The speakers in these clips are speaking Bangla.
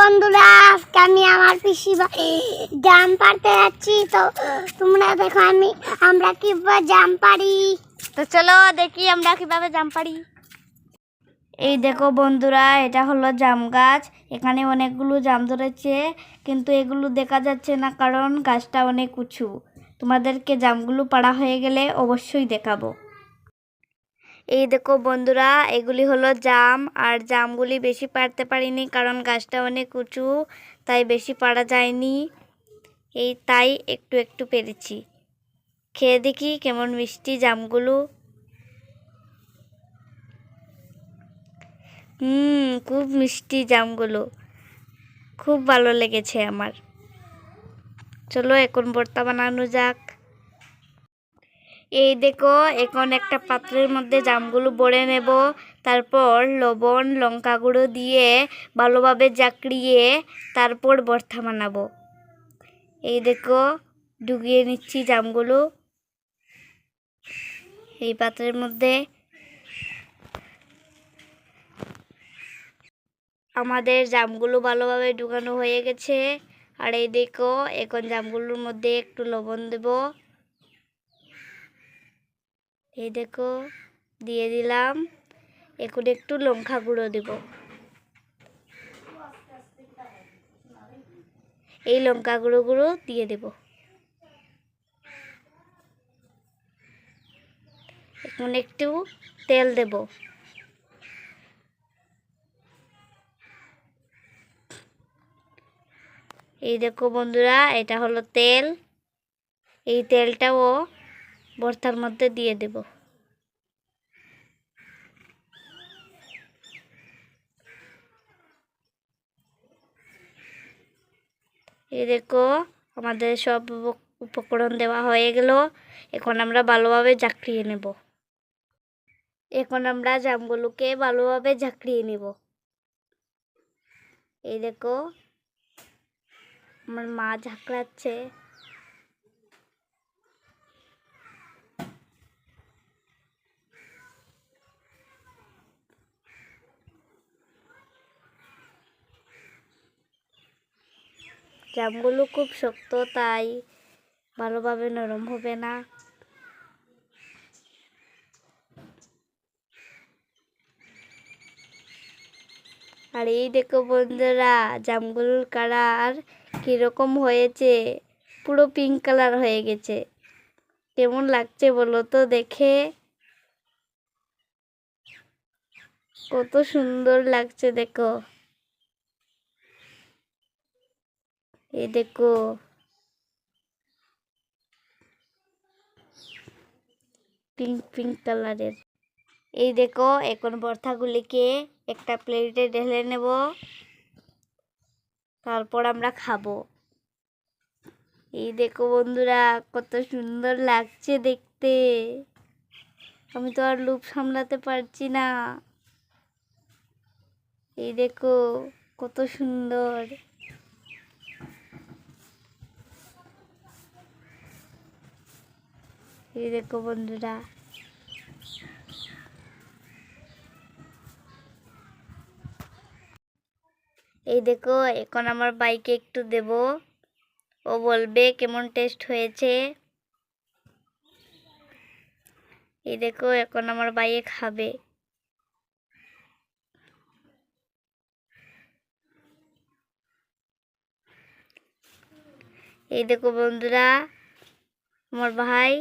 বন্ধুরা, আজকে আমি আমার পিসি জাম পাড়তে যাচ্ছি। তো, তোমরা দেখো আমি, আমরা কীভাবে জাম পারি তো চলো দেখি আমরা কীভাবে জাম পারি এই দেখো বন্ধুরা, এটা হলো জাম গাছ। এখানে অনেকগুলো জাম ধরেছে, কিন্তু এগুলো দেখা যাচ্ছে না কারণ গাছটা অনেক উঁচু। তোমাদেরকে জামগুলো পাড়া হয়ে গেলে অবশ্যই দেখাবো। এই দেখো বন্ধুরা, এগুলি হলো জাম, আর জামগুলি বেশি পাড়তে পারিনি কারণ গাছটা অনেক উঁচু, তাই বেশি পাড়া যায়নি। এই তাই একটু একটু পেরেছি। খেয়ে দেখি কেমন মিষ্টি জামগুলো। হুম, খুব মিষ্টি জামগুলো। খুব ভালো লেগেছে আমার। চলো এখন ভর্তা বানানো যাক। এই দেখো, এখন একটা পাত্রের মধ্যে জামগুলো বড়ে নেব। তারপর লবণ, লঙ্কা গুঁড়ো দিয়ে ভালোভাবে জাকড়িয়ে তারপর ভর্তা বানাবো। এই দেখো, ডুবিয়ে নিচ্ছি জামগুলো। এই পাত্রের মধ্যে আমাদের জামগুলো ভালোভাবে ঢুকানো হয়ে গেছে। আর এই দেখো, এখন জামগুলোর মধ্যে একটু লবণ দেবো। এই দেখো, দিয়ে দিলাম। এখন একটু লঙ্কা গুঁড়ো দেব। এই লঙ্কা গুঁড়ো গুঁড়ো দিয়ে দেব। এখন একটু তেল দেব। এই দেখো বন্ধুরা, এটা হলো তেল। এই তেলটাও ভর্তার মধ্যে দিয়ে দেব। এই দেখো, আমাদের সব উপ- উপকরণ দেওয়া হয়ে গেল। এখন আমরা ভালোভাবে ঝাঁকড়িয়ে নেব। এখন আমরা জামগুলোকে ভালোভাবে ঝাঁকড়িয়ে নেব। এই দেখো, আমার মা ঝাঁকড়াচ্ছে জামগুলো খুব শক্ত, তাই ভালোভাবে নরম হবে না। আর এই দেখো বন্ধুরা জামগুলোর কালার কীরকম হয়েছে, পুরো পিঙ্ক কালার হয়ে গেছে। কেমন লাগছে বলো তো দেখে? কত সুন্দর লাগছে দেখো। এই দেখো। পিঙ্ক পিঙ্ক কালারের এই দেখো, এখন ভর্তাগুলিকে একটা প্লেটে ঢেলে নেব। তারপর আমরা খাব। এই দেখো বন্ধুরা, কত সুন্দর লাগছে দেখতে। আমি তো আর লুপ সামলাতে পারছি না। এই দেখো, কত সুন্দর। এই দেখো বন্ধুরা। এই দেখো, এখন আমার বাইকে একটু দেব। ও বলবে, কেমন টেস্ট হয়েছে? এই দেখো, এখন আমার বাইয়ে খাবে। এই দেখো বন্ধুরা, আমার ভাই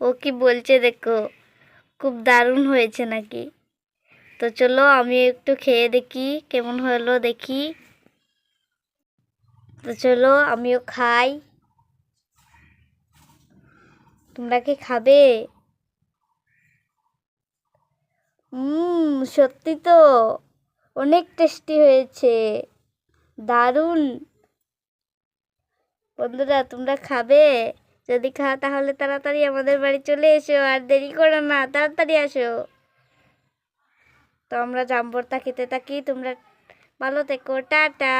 ও কি বলছে দেখো, খুব দারুণ হয়েছে নাকি? তো চলো আমি একটু খেয়ে দেখি, কেমন হলো দেখি। তো চলো আমিও খাই। তোমরা কি খাবে? হুম সত্যি তো, অনেক টেস্টি হয়েছে, দারুণ। বন্ধুরা, তোমরা খাবে? যদি খাও তাহলে তাড়াতাড়ি আমাদের বাড়ি চলে এসো, আর দেরি করো না, তাড়াতাড়ি আসো। তো আমরা জাম্বরটা খেতে থাকি, তোমরা ভালো থেকো, টাটা।